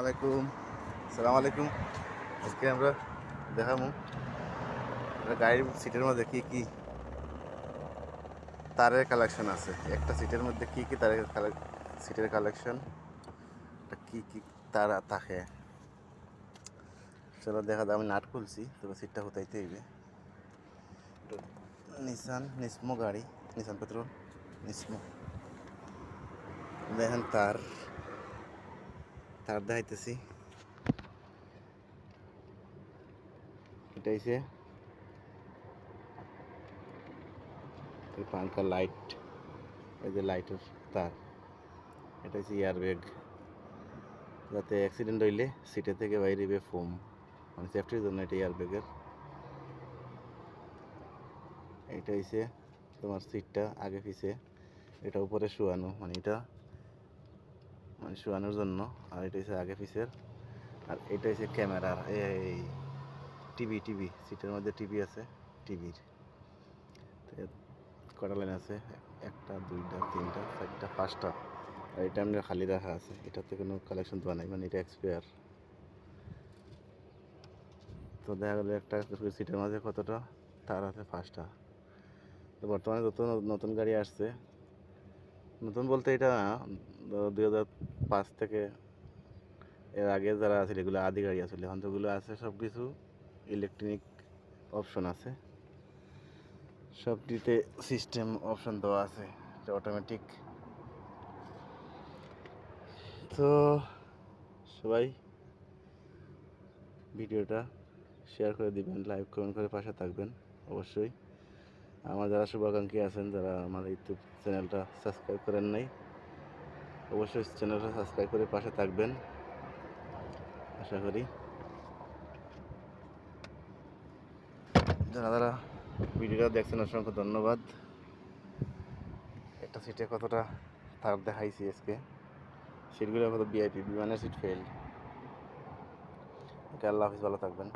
আলাইকুম সালাম আলাইকুম আজকে আমরা দেখাবো গাড়ির সিটের মধ্যে কি কি তারের কালেকশন আছে। একটা সিটের মধ্যে কি কি তারের সিটের কালেকশন কি কি তার থাকে। চলো দেখা যায় আমি নাট খুলছি, তবে সিটটা হতাইতে হইবে। নিসান নিসমো গাড়ি নিসান পেট্রোল নিসমো দেখেন তার। তার দেখাইতেছি। এটা হইছে এই পাঙ্কা লাইট এই যে লাইটের তার। এটা হচ্ছে এয়ার ব্যাগ যাতে অ্যাক্সিডেন্ট হইলে সিটে থেকে বাইরে ফোম মানে সেফটির জন্য এটা এয়ার ব্যাগের এটা হইছে তোমার সিটটা আগে পিছে। এটা উপরে শোয়ানো মানে এটা শোয়ানোর জন্য, আর এটা হচ্ছে আগে পিসের আর এটা হচ্ছে ক্যামেরার, এই টিভি টিভি, সিটের মধ্যে টিভি আছে, টিভির। কটা লাইন আছে? একটা, দুইটা, তিনটা, চারটা, পাঁচটা। আর এটা আমরা খালি রাখা আছে, এটাতে কোনো কালেকশন দেওয়া নাই মানে এটা এক্সপায়ার তো দেখা গেলো একটা সিটের মাঝে কতটা? তার আছে পাঁচটা। তো বর্তমানে নতুন নতুন গাড়ি আসছে নতুন বলতে এটা দুই হাজার পাঁচ থেকে এর আগে যারা আছে এগুলো আদি গাড়ি আসলে এখন তো ওগুলো আছে সব কিছু ইলেকট্রনিক অপশন আছে। সবটিতে সিস্টেম অপশন দেওয়া আছে, এটা অটোমেটিক তো সবাই ভিডিওটা শেয়ার করে দিবেন লাইক কমেন্ট করে পাশে থাকবেন, অবশ্যই। আমার যারা শুভাকাঙ্ক্ষী আছেন, যারা আমার ইউটিউব চ্যানেলটা সাবস্ক্রাইব করেন নাই, অবশ্যই চ্যানেলটা সাবস্ক্রাইব করে পাশে থাকবেন। আশা করি। যারা যারা ভিডিওটা দেখছেন, অসংখ্য ধন্যবাদ। একটা সিটে কতটা তার দেখাইছি আজকে। সিটগুলো কত বিআইপি বিমানের সিট ফেল আল্লাহ হাফিজ, ভালো থাকবেন।